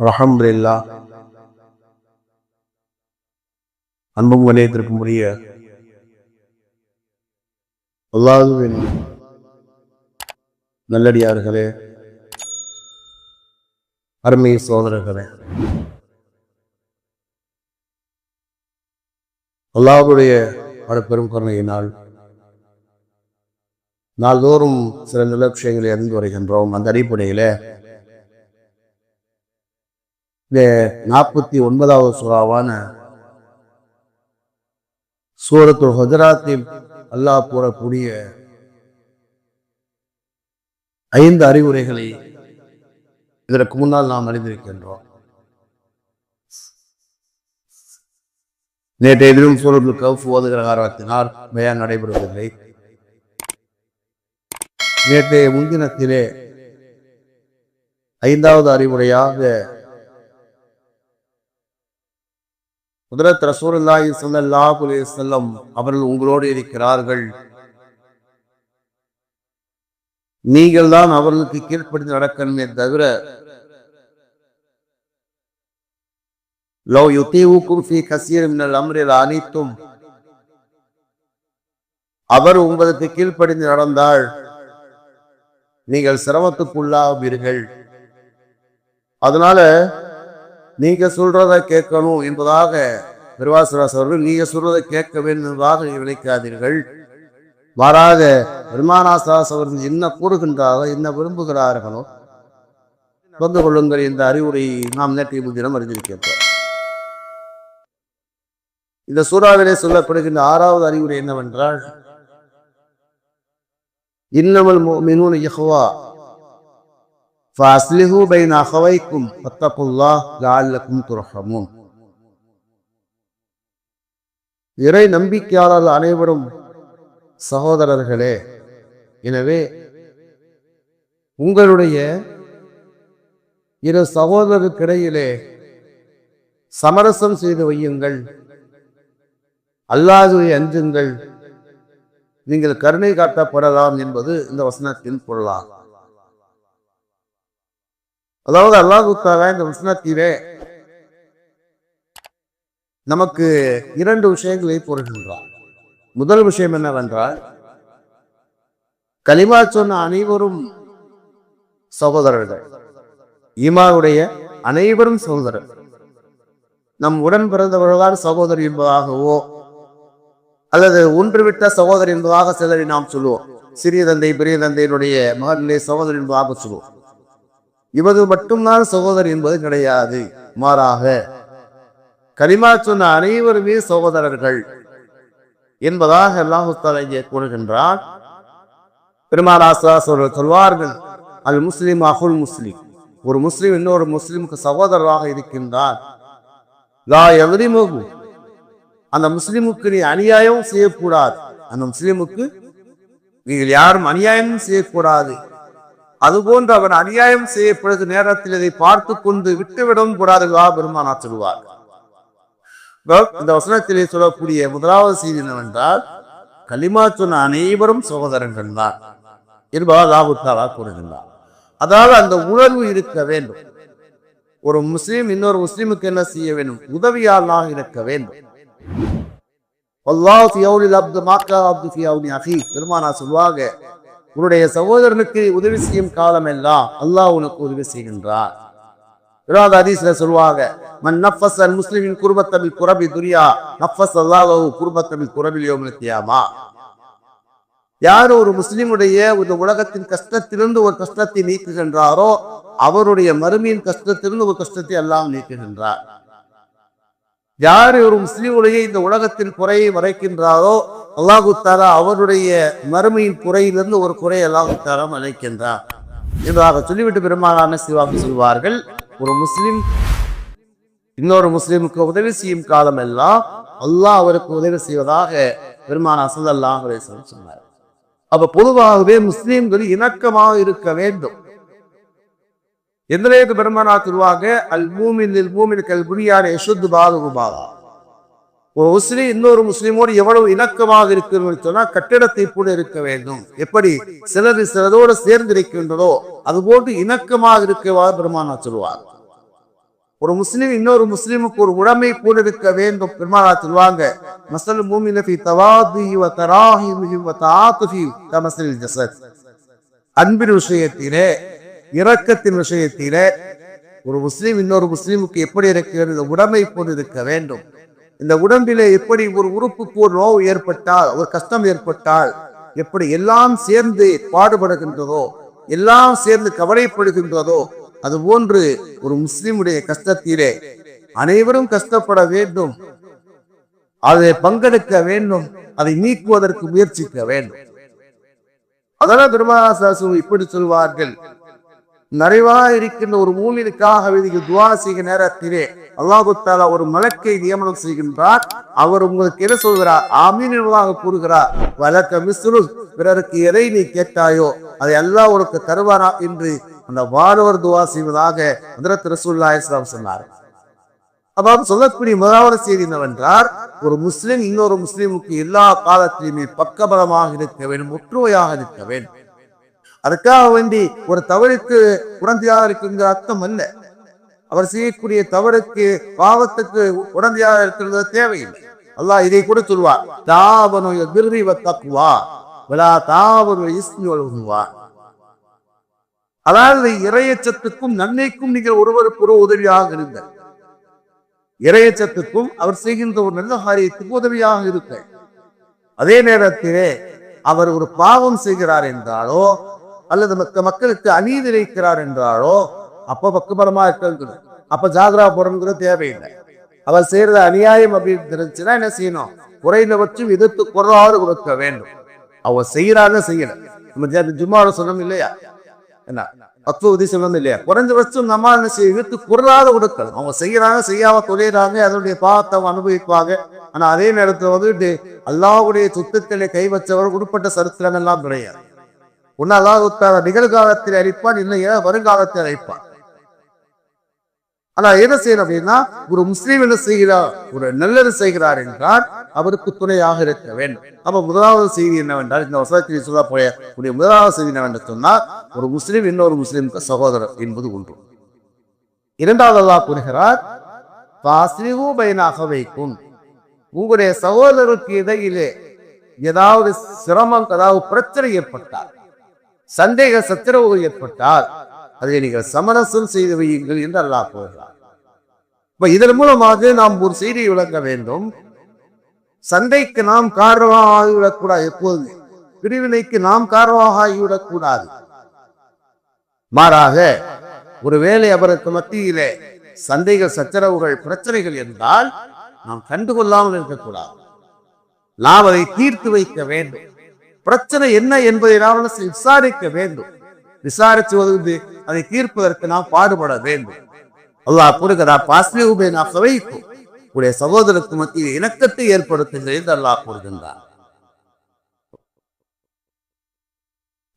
அல்ஹம்துலில்லா. அன்பும் வலயத்திற்கும் உரிய அல்லாதுவின் நல்லடியார்களே அருமை சோதரர்களே அல்லாவுடைய பெரும் கருணையினால் நாள்தோறும் சில நல்ல அறிந்து வருகின்றோம். அந்த அடிப்படையிலே இந்த நாற்பத்தி ஒன்பதாவது சூறாவான சூரத்துல் ஹஜராத்தில் அல்லாஹ் கூறக்கூடிய ஐந்து அறிவுரைகளை இதற்கு முன்னால் நாம் அறிந்திருக்கின்றோம். நேற்றைய தினம் சூரத்துல் கவுஃப் ஓதுகிற காரணத்தினால் பயான் நடைபெறுவதில்லை நேற்றைய முன்தினத்திலே ஐந்தாவது அறிவுரையாக குதிரத் ரசூலுல்லாஹி ஸல்லல்லாஹு அலைஹி செல்லம் அவர்கள் உங்களோடு இருக்கிறார்கள். நீங்கள் தான் அவர்களுக்கு கீழ்ப்படிந்து நடக்கணுமே தவிர லவ் யுத்தீவுக்கும் ஃபி கசீர் மின்னல் அம்ரில் அனைத்தும் அவர் உங்களுக்கு கீழ்ப்படிந்து நடந்தால் நீங்கள் சிரமத்துக்குள்ளாவீர்கள். அதனால நீங்க சொல்றத கேட்கணும் என்பதாக பிரவாசராஸ் அவர்கள் நீங்க சொல்றதை கேட்க வேண்டும் என்பதாக நினைக்காதீர்கள். மாறாக பெருமானாசாஸ் அவர்கள் என்ன கூறுகின்றாரோ என்ன விரும்புகிறார்களோ பங்கு கொள்ளுங்கள் இந்த அறிவுரை நாம் நேற்றைய முன்தினம் அறிந்திருக்கின்றோம். இந்த சூறாவிலே சொல்லப்படுகின்ற ஆறாவது அறிவுரை என்னவென்றால் இன்னமல் மினூன் யஹ்வா فأصلحوا بين أخويكم واتقوا الله لعلكم ترحمون இறை நம்பிக்கையாளர்கள் அனைவரும் சகோதரர்களே எனவே உங்களுடைய இரு சகோதரருக்கிடையிலே சமரசம் செய்து வையுங்கள் அல்லாதுவை அஞ்சுங்கள் நீங்கள் கருணை காட்டப்படலாம் என்பது இந்த வசனத்தின் பொருளாகும் அதாவது அல்லாஹு தாலா இந்த வசனத்திலே நமக்கு இரண்டு விஷயங்களை கூறுகின்றார் முதல் விஷயம் என்னவென்றால் கலிமா சொன்ன அனைவரும் சகோதரர்கள் ஈமாவுடைய அனைவரும் சகோதரர். நம் உடன் பிறந்தவர்கள்தான் சகோதரி என்பதாகவோ அல்லது ஒன்றுவிட்ட சகோதரி என்பதாக சிலரை நாம் சொல்லுவோம். சிறிய தந்தை பெரிய தந்தையினுடைய மகனிலே சகோதரி என்பதாக சொல்லுவோம். இவது மட்டும்தான் சகோதரர் என்பது கிடையாது. மாறாக கரிமா சொன்ன அனைவருமே சகோதரர்கள் என்பதாக அல்லாஹு இங்கே கூறுகின்றார் பெருமாராசா சொல்வார்கள் அல் முஸ்லீம் அகுல் முஸ்லீம். ஒரு முஸ்லீம் இன்னொரு முஸ்லீமுக்கு சகோதரராக இருக்கின்றார் லா எவரிமுகு அந்த முஸ்லீமுக்கு நீ அநியாயம் செய்யக்கூடாது. அந்த முஸ்லீமுக்கு நீங்கள் யாரும் அநியாயம் செய்யக்கூடாது. அதுபோன்று அவன் அநியாயம் செய்யப்படுது நேரத்தில் இதை பார்த்து கொண்டு விட்டுவிடவும் கூடாதுவா பெருமானா சொல்லுவார். இந்த வசனத்திலே சொல்லக்கூடிய முதலாவது செய்தி என்னவென்றால் களிமா சொன்ன அனைவரும் சகோதரர்கள் தான். என்பதால் லாபுத்தாலா கூறுகின்றார் அதாவது அந்த உணர்வு இருக்க வேண்டும். ஒரு முஸ்லீம் இன்னொரு முஸ்லீமுக்கு என்ன செய்ய வேண்டும்? உதவியாளாக இருக்க வேண்டும். பெருமானா சொல்வாங்க உன்னுடைய சகோதரனுக்கு உதவி செய்யும் காலம் எல்லாம் அல்லாஹ் உனக்கு உதவி செய்கின்றார். விரோத அதிசல சொல்வாங்க மன் நஃபஸ் அல் முஸ்லிமின் குருபத்தமிழ் குரபி துரியா நஃபஸ் அல்லாஹ் குருபத்தமிழ் குரபில் யோமத்தியாமா யார் ஒரு முஸ்லிமுடைய இந்த உலகத்தின் கஷ்டத்திலிருந்து ஒரு கஷ்டத்தை நீக்குகின்றாரோ அவருடைய மறுமையின் கஷ்டத்திலிருந்து ஒரு கஷ்டத்தை எல்லாம் நீக்குகின்றார். யார் ஒரு முஸ்லிமுடைய இந்த உலகத்தின் குறையை மறைக்கின்றாரோ அல்லாஹு தாலா அவருடைய மறுமையின் குறையிலிருந்து ஒரு குறை அல்லாஹு அழைக்கின்றார் மறைக்கின்றார் என்பதாக சொல்லிவிட்டு பெருமாளான சிவாக்கு சொல்வார்கள்? ஒரு முஸ்லிம் இன்னொரு முஸ்லிமுக்கு உதவி செய்யும் காலம் எல்லாம் அல்லாஹ் அவருக்கு உதவி செய்வதாக பெருமானா அல்லாஹ் சொன்னார். அப்ப பொதுவாகவே முஸ்லிம்கள் இணக்கமாக இருக்க வேண்டும். எந்த நேரத்து பெருமானா திருவாக அல் பூமின் மூமின் கல் புரியான யசுத்து பாதுபாதா ஒரு முஸ்லீம் இன்னொரு முஸ்லீமோடு எவ்வளவு இணக்கமாக இருக்கணும்னு சொன்னா கட்டிடத்தை போல இருக்க வேண்டும். எப்படி? சிலர் சிலரோடு சேர்ந்து இருக்கின்றதோ அது போன்று இணக்கமாக இருக்கவா பெருமானா சொல்லுவார். ஒரு முஸ்லீம் இன்னொரு முஸ்லிமுக்கு ஒரு உடமை போலிருக்க வேண்டும் பெருமாளா சொல்லுவாங்க. மசல் மூமி நபி தவாதி அன்பின் விஷயத்திலே இரக்கத்தின் விஷயத்திலே ஒரு முஸ்லிம் இன்னொரு முஸ்லிமுக்கு எப்படி இருக்கிறது? உடமை போல் இருக்க வேண்டும். இந்த உடம்பிலே எப்படி ஒரு உறுப்புக்கு ஒரு நோவு ஏற்பட்டால் ஒரு கஷ்டம் ஏற்பட்டால் எப்படி எல்லாம் சேர்ந்து பாடுபடுகின்றதோ எல்லாம் சேர்ந்து கவலைப்படுகின்றதோ அது போன்று ஒரு முஸ்லிமுடைய கஷ்டத்திலே அனைவரும் கஷ்டப்பட வேண்டும். அதை பங்கெடுக்க வேண்டும். அதை நீக்குவதற்கு முயற்சிக்க வேண்டும். அதனால் பெருமாசாசு இப்படி சொல்வார்கள். நிறைவா இருக்கின்ற ஒரு மூமினுக்காக நீங்கள் துவா செய்கிற நேரத்திலே அல்லாஹு தாலா ஒரு மலக்கை நியமனம் செய்கின்றார். அவர் உங்களுக்கு என்ன சொல்கிறார்? ஆமீன் என்பதாக கூறுகிறார். வழக்க மிஸ்ரு பிறருக்கு எதை நீ கேட்டாயோ அதை எல்லாம் உனக்கு தருவாரா என்று அந்த வானவர் துவா செய்வதாக ஹதரத் ரசூல்லா இஸ்லாம் சொன்னார். அதாவது சொல்லக்கூடிய முதலாவது செய்தி என்னவென்றார் ஒரு முஸ்லிம் இன்னொரு முஸ்லிமுக்கு எல்லா காலத்திலுமே பக்கபலமாக இருக்க வேண்டும் ஒற்றுமையாக இருக்க வேண்டும். அதுக்காக வேண்டி ஒரு தவறுக்கு உடந்தையாக இருக்குங்கிற அர்த்தம் அல்ல. அவர் செய்யக்கூடிய தவறுக்கு பாவத்துக்கு உடந்தையாக இருக்கிறது தேவையில்லை. அல்லாஹ் இதை கூட சொல்வார். தாவனு பிர்ரி தக்குவா விழா தாவனு இஸ்மி வழுகுவா அதாவது இறையச்சத்துக்கும் நன்மைக்கும் நீங்கள் ஒருவருக்கு ஒரு உதவியாக இருங்கள். இறையச்சத்துக்கும் அவர் செய்கின்ற ஒரு நல்ல காரியத்துக்கு உதவியாக இருக்க அதே நேரத்திலே அவர் ஒரு பாவம் செய்கிறார் என்றாலோ அல்லது மக்க மக்களுக்கு அநீதி இழைக்கிறார் என்றாலோ அப்ப பக்குபலமா இருக்கிறது அப்ப ஜாகிரா போறதுங்கிற தேவையில்லை. அவர் செய்யறது அநியாயம் அப்படின்னு தெரிஞ்சுன்னா என்ன செய்யணும்? குறைந்தபட்சம் எதிர்த்து குரலாவது கொடுக்க வேண்டும். அவர் செய்யறாங்க செய்யல. நம்ம ஜ- ஜும்மாவோட சொன்னோம் இல்லையா? என்ன? பத்து உதவி சொல்லணும் இல்லையா? குறைஞ்சபட்சம் நம்ம என்ன செய்ய எதிர்த்து குரலாத கொடுக்கணும். அவங்க செய்யறாங்க செய்யாம தொழிறாங்க அதனுடைய பாவத்தை அனுபவிப்பாங்க. ஆனா அதே நேரத்தில் வந்துட்டு அல்லாவுடைய சொத்துக்களை கை வச்சவர் உட்பட்ட சரித்திரம் எல்லாம் கிடையாது. ஒன்னு அல்லாஹ் நிகழ்காலத்தில் அழிப்பான் இல்லையா வருங்காலத்தில் அழைப்பான். ஆனா என்ன செய்யணும் அப்படின்னா ஒரு முஸ்லீம் என்ன செய்கிறார்? ஒரு நல்லது செய்கிறார் என்றால் அவருக்கு துணையாக இருக்க வேண்டும். அப்ப முதலாவது செய்தி என்னவென்றால் இந்த வசனத்தில் போய உடைய முதலாவது செய்தி என்னவென்று சொன்னால் ஒரு முஸ்லீம் இன்னொரு முஸ்லீமுக்கு சகோதரர் என்பது ஒன்று இரண்டாவது அல்லாஹ் கூறுகிறார் "ஃபாஸ்லிஹு பைன அகவைக்கும். உங்களுடைய சகோதரருக்கு இடையிலே ஏதாவது சிரமம் அதாவது பிரச்சனை ஏற்பட்டார் சந்தேக சச்சரவு ஏற்பட்டால் அதை நீங்கள் சமரசம் செய்து வையுங்கள் என்று அல்லாஹ் கூறுகிறார் இப்ப இதன் மூலமாக நாம் ஒரு செய்தியை விளக்க வேண்டும். சந்தைக்கு நாம் காரணமாக ஆகிவிடக்கூடாது எப்போது பிரிவினைக்கு நாம் காரணமாக ஆகிவிடக்கூடாது. மாறாக ஒருவேளை அவருக்கு மத்தியிலே சந்தேக சச்சரவுகள் பிரச்சனைகள் என்றால் நாம் கண்டுகொள்ளாமல் இருக்கக்கூடாது. நாம் அதை தீர்த்து வைக்க வேண்டும். பிரச்சனை என்ன என்பதை நாம் விசாரிக்க வேண்டும். விசாரித்து வந்து அதை தீர்ப்பதற்கு நாம் பாடுபட வேண்டும். அல்லாஹ் கூறுகிறார் பாஸ்லிஹுபே நான் சவைக்கும் உடைய சகோதரருக்கு மத்தியில் இணக்கத்தை ஏற்படுத்துகிறேன் என்று அல்லாஹ் கூறுகின்றார்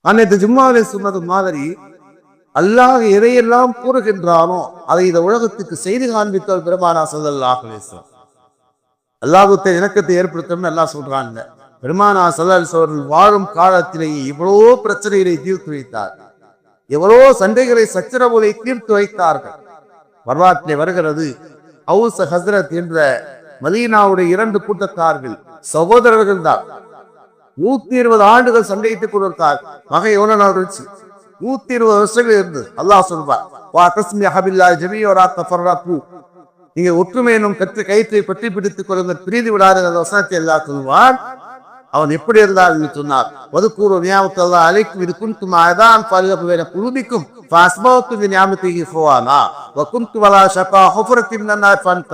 அன்னைக்கு ஜும்மாவை சொன்னது மாதிரி அல்லாஹ் எதையெல்லாம் கூறுகின்றானோ அதை இந்த உலகத்துக்கு செய்து காண்பித்தவர் பெருமானா சல்லல்லாஹு அலைஹி அல்லாஹுத்தை இணக்கத்தை ஏற்படுத்தணும்னு எல்லாம் சொல்றாங்க. பெருமானா சல்லல் அவர்கள் வாழும் காலத்திலேயே இவ்வளவோ பிரச்சனைகளை தீர்த்து வைத்தார். எவ்வளவோ சண்டைகளை சச்சரவுகளை தீர்த்து வைத்தார்கள். வரலாற்றிலே வருகிறது அவுச ஹசரத் என்ற மதீனாவுடைய இரண்டு கூட்டத்தார்கள் சகோதரர்கள் தான். நூத்தி இருபது ஆண்டுகள் சண்டையிட்டுக் கொண்டிருந்தார். மகை எவ்வளவு நாள் இருந்துச்சு? நூத்தி இருபது வருஷங்கள் இருந்து அல்லாஹ் சொல்வார் வா கஸ்மி அஹபில்லா ஜமியோரா தஃபர்ராக்கு நீங்க ஒற்றுமை எனும் கற்று கயிற்றை பற்றி பிடித்துக் கொள்ளுங்கள் பிரிந்து விடாத அந்த வசனத்தை எல்லாம் சொல்வார் அவன் எப்படி இருந்தார் என்று சொன்னார். ஒதுக்கூறு நியாபத்தல்லா அலைக்கும் இது குன்கும் அதான் பல்கபுவேன குழுமிக்கும். பாஸ்மவத்து நியாபத்திக்கு போவானா வகுந்து வலா ஷபா ஹுஃபுரத்தின் நன்னார் பன்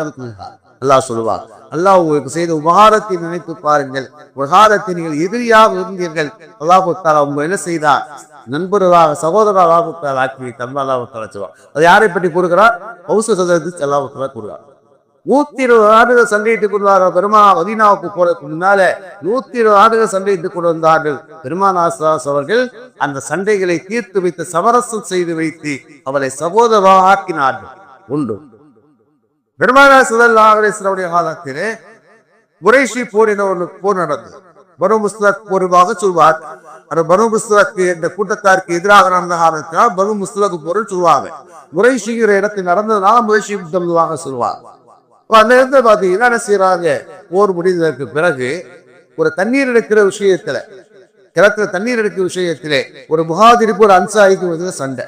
அல்லாஹ் சொல்லுவார். அல்லாஹ் உங்களுக்கு செய்த உபகாரத்தை நினைத்து பாருங்கள். உபகாரத்தை நீங்கள் எதிரியாக இருந்தீர்கள். அல்லாஹுத்தாலா உங்க என்ன செய்தார்? நண்பர்களாக சகோதரர் அல்லாஹுத்தாலா ஆக்கி அல்லாஹு அல்லாஹுத்தாலா சொல்வார். அது யாரை பற்றி கூறுகிறார்? ஹவுசு சதவீதத்தில் அல்லாஹுத்தாலா கூறுகிறார். நூத்தி இருபது ஆண்டுகள் சண்டையிட்டுக் கொண்டார்கள் பெருமா மதீனாவுக்கு போறதுக்கு முன்னால நூத்தி இருபது ஆண்டுகள் சண்டையிட்டுக் கொண்டு வந்தார்கள் பெருமான் ஆசாஸ் அவர்கள் அந்த சண்டைகளை தீர்த்து வைத்து சமரசம் செய்து வைத்து அவரை சகோதரராக ஆக்கினார்கள். உண்டு. பெருமானா சுதல்லாவுடைய காலத்திலே குறைஷி போர் என ஒரு போர் நடந்தது. பனு முஸ்லக் போருவாக சொல்வார். அந்த பனு முஸ்தலக்கு என்ற கூட்டத்தாருக்கு எதிராக நடந்த காரணத்தினால் பனு முஸ்தலக்கு பொருள் சொல்லுவாங்க முறைஷிங்கிற இடத்தில் நடந்ததுனால முறைஷி யுத்தம் சொல்லுவாங்க அந்த இடத்துல பார்த்தீங்கன்னா என்ன செய்யறாங்க போர் முடிந்ததற்கு பிறகு ஒரு தண்ணீர் எடுக்கிற விஷயத்துல கிணத்துல தண்ணீர் எடுக்கிற விஷயத்திலே ஒரு முகாதிரிக்கு ஒரு அன்சாரிக்கு வந்து சண்டை.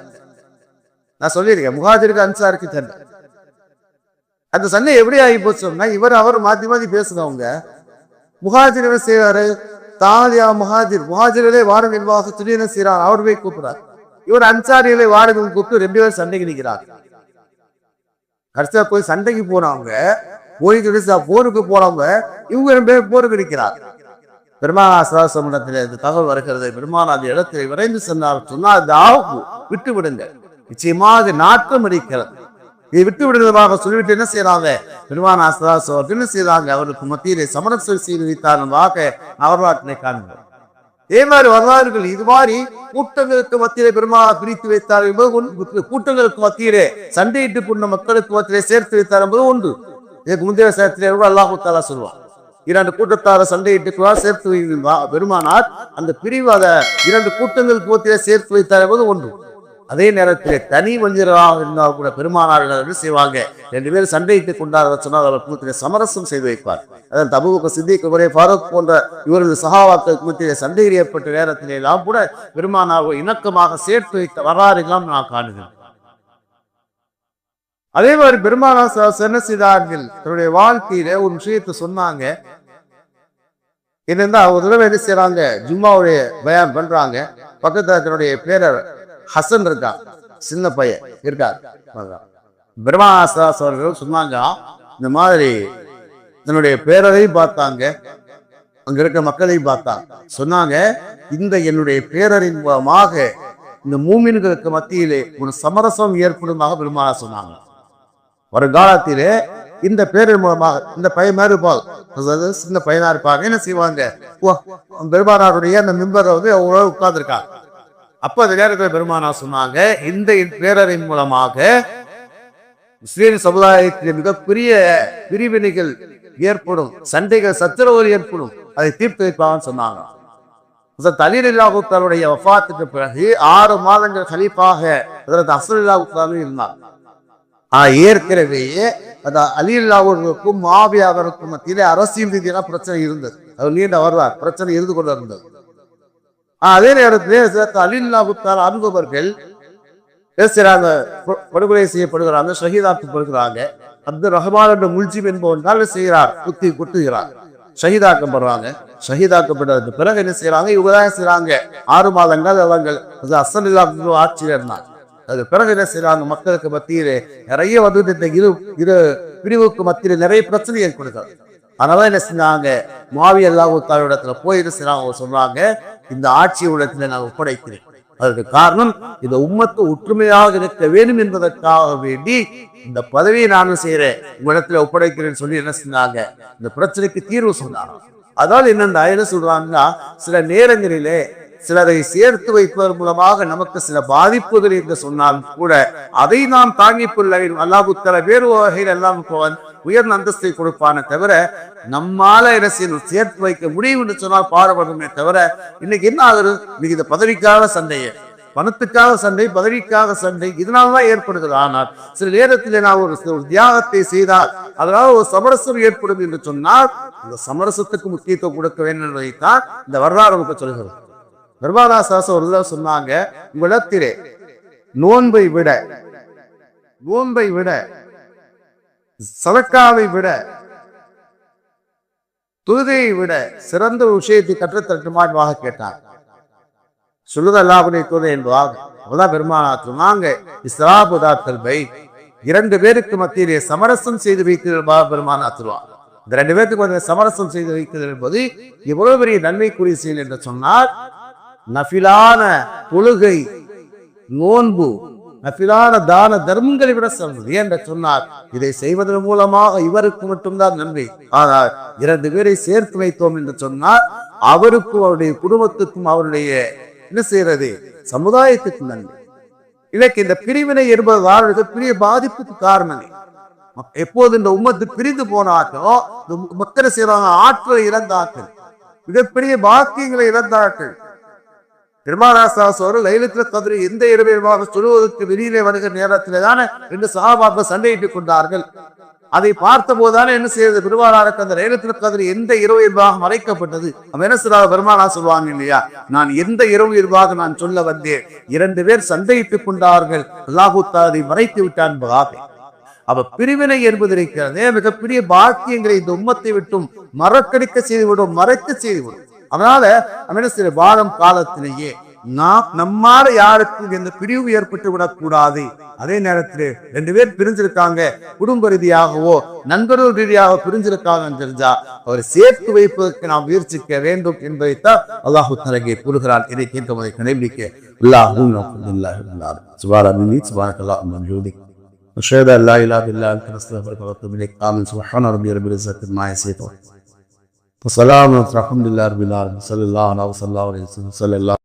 நான் சொல்லியிருக்கேன் முகாதிரிக்கு அன்சாருக்கு சண்டை. அந்த சண்டை எப்படி ஆகி போச்சோம்னா இவர் அவர் மாத்தி மாத்தி பேசுனவங்க முகாஜிர் என்ன செய்வாரு தாலியா முகாஜிர் முகாஜிரிலே வார நிர்வாக என்ன செய்யறார் அவர் போய் கூப்பிடுறார். இவர் அன்சாரிகளை வாரங்கள் கூப்பிட்டு ரெண்டு பேரும் சண்டைக்கு நிற்கிறார். கடைசியா போய் சண்டைக்கு போனவங்க போய் கடைசியா போருக்கு போனவங்க இவங்க ரெண்டு பேரும் போருக்கு நிற்கிறார். பெருமானா சமணத்தில் இந்த தகவல் வருகிறது. பெருமானா அந்த இடத்தில் விரைந்து சென்றார். சொன்னால் இந்த ஆகும் விட்டு விடுங்க நிச்சயமா அது நாட்டம் அடிக்கிறது. இதை விட்டு விடுவதாக சொல்லிவிட்டு என்ன செய்யறாங்க பெருமானா சதாசோர் என்ன செய்யறாங்க அவருக்கு மத்தியிலே சமரசம் செய்து வைத்தாருவாக அவர்வாட்டினை காண்கிறோம் இதே மாதிரி வரலாறுகள் இது மாதிரி கூட்டங்களுக்கு மத்தியிலே பெருமா பிரித்து வைத்தார் என்பது ஒன்று. கூட்டங்களுக்கு மத்தியிலே சண்டையிட்டு கொண்ட மக்களுக்கு மத்தியிலே சேர்த்து வைத்தார் என்பது உண்டு இதுக்கு முந்தைய சேரத்திலே கூட அல்லாஹு தாலா சொல்லுவான் இரண்டு கூட்டத்தார சண்டையிட்டு சேர்த்து பெருமானார் அந்த பிரிவு அதை இரண்டு கூட்டங்களுக்கு மத்தியிலே சேர்த்து வைத்தார் என்பது ஒன்று. அதே நேரத்தில் தனி மனிதராக இருந்தால் கூட பெருமானார்கள் என்ன செய்வாங்க? ரெண்டு பேரும் சண்டையிட்டு கொண்டாட சொன்னால் அவர் கூட்டத்தில் சமரசம் செய்து வைப்பார். அதன் தபுக்கு சித்திக் ஒரே ஃபாரூக் போன்ற இவரது சகாவாக்கள் மத்தியிலே சண்டையில் ஏற்பட்ட நேரத்திலே எல்லாம் கூட பெருமானாவை இணக்கமாக சேர்த்து வைத்த வரலாறுகளாம் நான் காணுகிறேன். அதே மாதிரி பெருமானா என்ன செய்தார்கள்? தன்னுடைய வாழ்க்கையில ஒரு விஷயத்தை சொன்னாங்க. என்னன்னா ஒரு தடவை என்ன செய்யறாங்க ஜும்மாவுடைய பயான் பண்றாங்க. பக்கத்துல தன்னுடைய பேரர் ஹசன் இருக்கான். சின்ன பையன் இருக்கார். பிரம்மாசாஸ் அவர்கள் சொன்னாங்க இந்த மாதிரி தன்னுடைய பேரரையும் பார்த்தாங்க. அங்க இருக்க மக்களையும் பார்த்தாங்க சொன்னாங்க இந்த என்னுடைய பேரரின் மூலமாக இந்த மூமின்களுக்கு மத்தியிலே ஒரு சமரசம் ஏற்படுமாக பெருமானா சொன்னாங்க. வருங்காலத்திலே இந்த பேரின் மூலமாக இந்த பையன் மாதிரி இருப்பாள். சின்ன பையனா இருப்பாங்க. என்ன செய்வாங்க? ஓ, பெருமானாருடைய அந்த மெம்பரை வந்து அவ்வளோ உட்கார்ந்துருக்காங்க அப்ப அந்த நேரத்தில் பெருமானா சொன்னாங்க இந்த பேரரின் மூலமாக முஸ்லீம் சமுதாயத்தில் மிகப்பெரிய பிரிவினைகள் ஏற்படும் சண்டைகள் சத்துரவு ஏற்படும் அதை தீர்த்து வைப்பாங்கன்னு சொன்னாங்க தலீலாவுத்தாருடைய வஃபாத்துக்கு பிறகு ஆறு மாதங்கள் கலீஃபாக அதற்கு அசலில்லாவுத்தாலும் இருந்தார். ஆஹ் ஏற்கனவே அந்த அலில்லாவுக்கும் மாவியாவருக்கும் மத்தியிலே அரசியல் ரீதியான பிரச்சனை இருந்தது. அவர் நீண்ட வருவார் பிரச்சனை இருந்து கொண்டு இருந்தது அதே நேரத்திலே அலில்லாவுத்தார் அனுபவர்கள் பேசுறாங்க படுகொலை செய்யப்படுகிறாங்க ஷஹீதாக்கப்படுகிறாங்க அப்துல் ரஹ்மான் என்ற முல்ஜிம் என்பவன் தான் செய்கிறார் குத்தி குத்துகிறார். ஷஹீதாக்கப்படுறாங்க ஷஹீதாக்கப்பட்டதுக்கு பிறகு என்ன செய்யறாங்க இவங்க தான் செய்யறாங்க ஆறு மாதங்கள் அவங்க அது இல்லாத ஆட்சியில் இருந்தாங்க அது பிறகு என்ன செய்யறாங்க மக்களுக்கு மத்தியிலே நிறைய வந்து இந்த இரு இரு பிரிவுக்கு மத்தியில் நிறைய பிரச்சனை ஏற்படுகிறது அதனால என்ன செஞ்சாங்க? மாவி அல்லாஹூத்தாரோட இடத்துல போய் என்ன செய்யறாங்க அவங்க சொல்றாங்க இந்த ஆட்சி இடத்துல நான் ஒப்படைக்கிறேன். அதற்கு காரணம் இந்த உம்மத்து ஒற்றுமையாக இருக்க வேண்டும் என்பதற்காக வேண்டி இந்த பதவியை நானும் செய்யறேன் உங்களிடத்துல ஒப்படைக்கிறேன்னு சொல்லி என்ன செஞ்சாங்க? இந்த பிரச்சனைக்கு தீர்வு சொன்னாங்க. அதாவது என்னன்னா என்ன சொல்றாங்கன்னா சில நேரங்களிலே சிலரை சேர்த்து வைப்பதன் மூலமாக நமக்கு சில பாதிப்புகள் என்று சொன்னாலும் கூட அதை நாம் தாங்கிக் கொள்ள அல்லாஹுத்தல வேறு வகையில் எல்லாம் போவன் உயர்ந்த அந்தஸ்தை கொடுப்பானே தவிர நம்மால என்ன சேர்த்து வைக்க முடியும் என்று சொன்னால் பாடுபடுமே தவிர இன்னைக்கு என்ன ஆகுது? இன்னைக்கு இந்த பதவிக்காக சண்டையை பணத்துக்காக சண்டை பதவிக்காக சண்டை இதனாலதான் ஏற்படுகிறது. ஆனால் சில நேரத்தில் நான் ஒரு ஒரு தியாகத்தை செய்தால் அதனால ஒரு சமரசம் ஏற்படும் என்று சொன்னால் இந்த சமரசத்துக்கு முக்கியத்துவம் கொடுக்க வேண்டும் என்பதைத்தான் இந்த வரலாறு நமக்கு சொல்கிறது. நிர்வாணாசாசம் ஒரு தடவை சொன்னாங்க உங்களிடத்திலே நோன்பை விட நோன்பை விட சதக்காவை விட தொழுகையை விட சிறந்த விஷயத்தை கற்றுத்தட்டுமான்வாக கேட்டார். சொல்லுதல்லாவுடைய தொழுகை என்பதாக. அப்பதான் பெருமானா சொன்னாங்க இஸ்ராபுதாத்தல் பை இரண்டு பேருக்கு மத்தியிலே சமரசம் செய்து வைக்கிறதாக பெருமானா சொல்லுவாங்க இந்த ரெண்டு பேருக்கு சமரசம் செய்து வைக்கிறது என்பது இவ்வளவு பெரிய நன்மைக்குரிய செயல் என்று சொன்னால் நஃபிலான தொழுகை நோன்பு நஃபிலான தான தர்மங்களை விட சிறந்தது. என்று சொன்னார் இதை செய்வதன் மூலமாக இவருக்கு மட்டும்தான் நன்றி ஆனால் இரண்டு பேரை சேர்த்து வைத்தோம் என்று சொன்னால் அவருக்கும் அவருடைய குடும்பத்துக்கும் அவருடைய என்ன செய்யறது சமுதாயத்துக்கும் நன்றி இதற்கு இந்த பிரிவினை என்பதுதான் மிகப்பெரிய பாதிப்புக்கு காரணமே. மக்- எப்போது இந்த உம்மத்து பிரிந்து போனார்களோ இந்த மக்களை செய்யறாங்க ஆற்றலை இழந்தார்கள். மிகப்பெரிய பாக்கியங்களை இழந்தார்கள். பெருமானாசாஸ் அவர்கள் லைலத்தில் கதிரி எந்த இரவியமாக சொல்லுவதற்கு வெளியிலே வருகிற நேரத்திலே தானே ரெண்டு சகாபாக்கள் சண்டையிட்டுக் கொண்டார்கள். அதை பார்த்த போதுதானே என்ன செய்யறது பெருமானாருக்கு அந்த லைலத்தில் கதிரி எந்த இரவு இரவாக மறைக்கப்பட்டது? அவன் என்ன சொல்றாங்க பெருமானா சொல்லுவாங்க இல்லையா? நான் எந்த இரவு இரவாக நான் சொல்ல வந்தேன்? இரண்டு பேர் சண்டையிட்டுக் கொண்டார்கள். அல்லாஹூ அதை மறைத்து விட்டான் என்பதாக அவ பிரிவினை என்பது இருக்கிறதே. மிகப்பெரிய பாக்கியங்களை இந்த உம்மத்தை விட்டும் மறக்கடிக்க செய்துவிடும் மறைக்க செய்துவிடும். அதனால அவன் என்ன செய்ய வாழும் காலத்திலேயே நாம் நம்மால யாருக்கும் எந்த பிரிவு ஏற்பட்டு விடக்கூடாது அதே நேரத்தில் ரெண்டு பேர் பிரிஞ்சிருக்காங்க குடும்ப ரீதியாகவோ நண்பர்கள் ரீதியாக பிரிஞ்சிருக்காங்கன்னு தெரிஞ்சா அவரை சேர்த்து வைப்பதற்கு நாம் முயற்சிக்க வேண்டும் என்பதைத்தான் அல்லாஹு தலகை கூறுகிறான் இதை கேட்க முறை கடைபிடிக்க அல்லாஹும் சுபாரா சுபாரக்கல்லா மன்ஜூதி أشهد أن لا إله إلا أنت نستغفرك ونتوب إليك آمين سبحان ربي رب العزة عما يصفون وسلام الحمد لله رب العالمين صلى الله عليه وسلم صلى الله